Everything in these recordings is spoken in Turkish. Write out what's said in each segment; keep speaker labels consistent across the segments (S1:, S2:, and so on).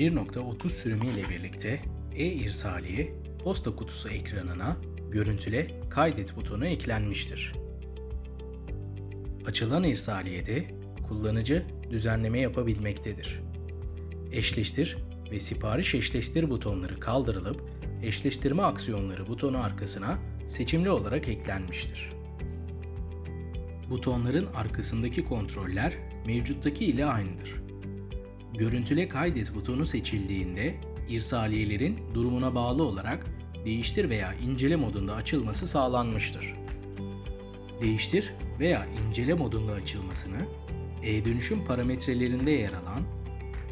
S1: 1.30 sürümü ile birlikte e-irsaliye posta kutusu ekranına görüntüle kaydet butonu eklenmiştir. Açılan irsaliyede kullanıcı düzenleme yapabilmektedir. Eşleştir ve sipariş eşleştir butonları kaldırılıp eşleştirme aksiyonları butonu arkasına seçimli olarak eklenmiştir. Butonların arkasındaki kontroller mevcuttaki ile aynıdır. Görüntüle kaydet butonu seçildiğinde irsaliyelerin durumuna bağlı olarak değiştir veya incele modunda açılması sağlanmıştır. Değiştir veya incele modunda açılmasını e-dönüşüm parametrelerinde yer alan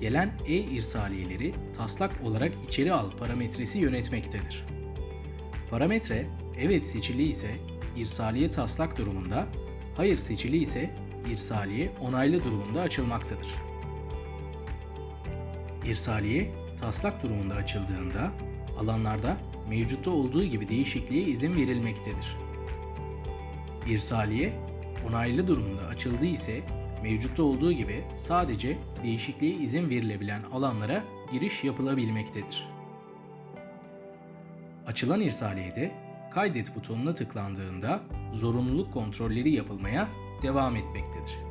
S1: gelen e-irsaliyeleri taslak olarak içeri al parametresi yönetmektedir. Parametre evet seçili ise irsaliye taslak durumunda, hayır seçili ise irsaliye onaylı durumunda açılmaktadır. İrsaliye taslak durumunda açıldığında alanlarda mevcutta olduğu gibi değişikliğe izin verilmektedir. İrsaliye onaylı durumunda açıldığı ise mevcutta olduğu gibi sadece değişikliğe izin verilebilen alanlara giriş yapılabilmektedir. Açılan irsaliyede kaydet butonuna tıklandığında zorunluluk kontrolleri yapılmaya devam etmektedir.